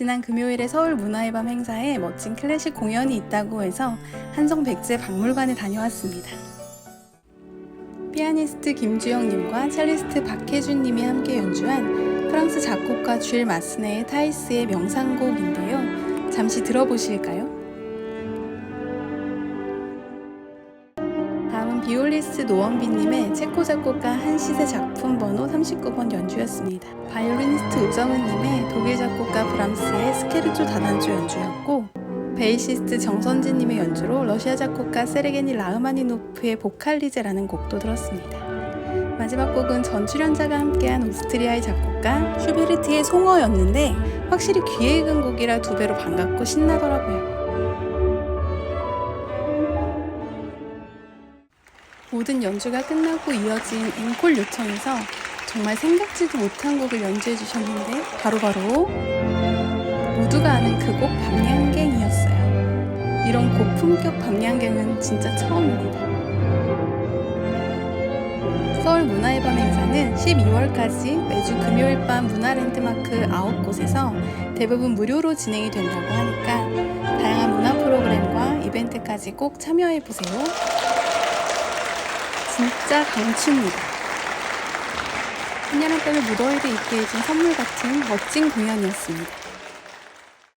지난 금요일에 서울 문화의 밤 행사에 멋진 클래식 공연이 있다고 해서 한성 백제 박물관에 다녀왔습니다. 피아니스트 김주영님과 첼리스트 박혜준님이 함께 연주한 프랑스 작곡가 쥘 마스네의 타이스의 명상곡인데요. 잠시 들어보실까요? 다음은 비올리스트 노원빈님의 체코 작곡가 한시세 작품 번호 39번 연주였습니다. 바이올리니스트 우정은님의 독일 작곡가 브람스의 스케르초 다단조 연주였고 베이시스트 정선진님의 연주로 러시아 작곡가 세르게니 라흐마니노프의 보칼리제라는 곡도 들었습니다. 마지막 곡은 전 출연자가 함께한 오스트리아의 작곡가 슈베르트의 송어였는데 확실히 귀에 익은 곡이라 두 배로 반갑고 신나더라고요. 모든 연주가 끝나고 이어진 앵콜 요청에서 정말 생각지도 못한 곡을 연주해 주셨는데 바로 바로 모두가 아는 그 곡 밤양갱이었어요. 이런 고품격 밤양갱은 진짜 처음입니다. 서울 문화의 밤 행사는 12월까지 매주 금요일 밤 문화랜드마크 9곳에서 대부분 무료로 진행이 된다고 하니까 다양한 문화 프로그램과 이벤트까지 꼭 참여해 보세요. 진짜 강추입니다. 한여름 밤의 무더위를 잊게 해준 선물 같은 멋진 공연이었습니다.